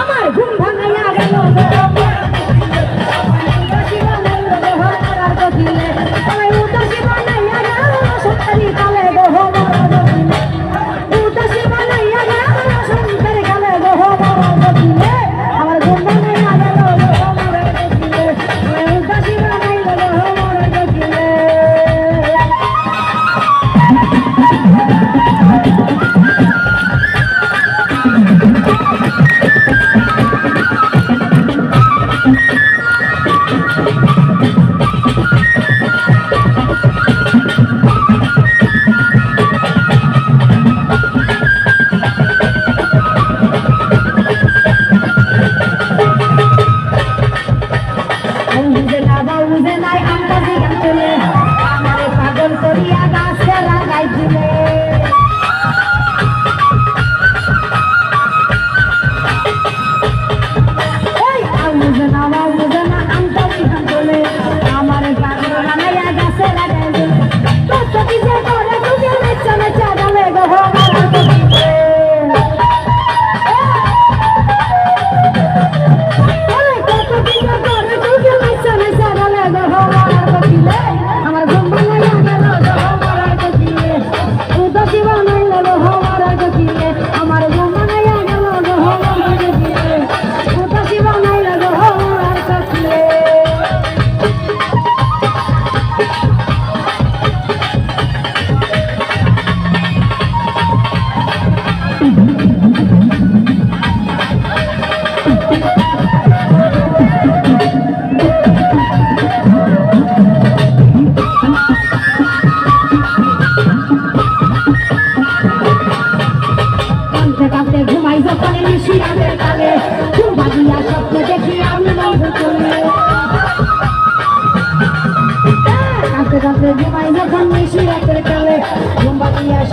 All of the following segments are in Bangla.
আমার ঘুম ভাঙাইয়া গেল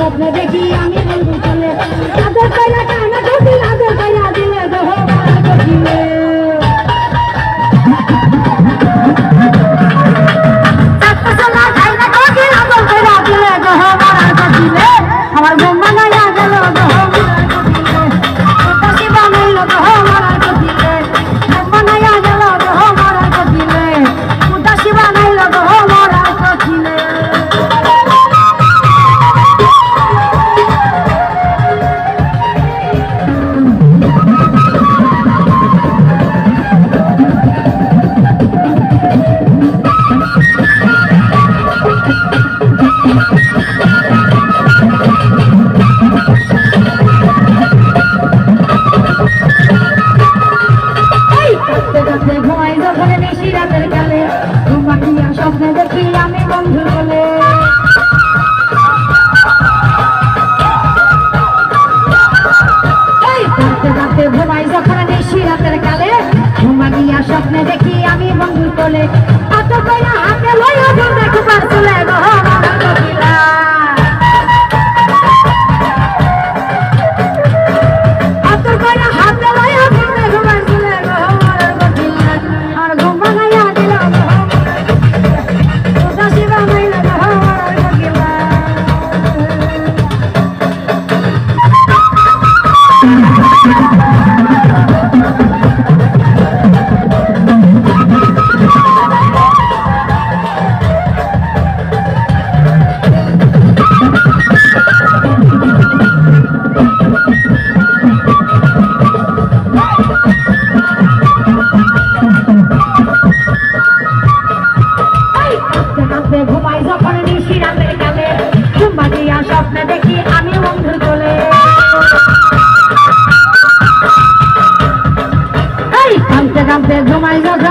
স্বপ্ন দেখি তাদের গেলে ঘুমাকিয়া স্বপ্নে দেখি আমি বন্ধু বলে ঘুমাই যখন নিশি রাতের কালে ঘুমানিয়া স্বপ্নে দেখি আমি বন্ধু বলে এত কইরা হাতে লইয়া দেখো পারছ আমি বন্ধুর কোলে। এই কাঁদতে কাঁদতে ঘুমাই যখন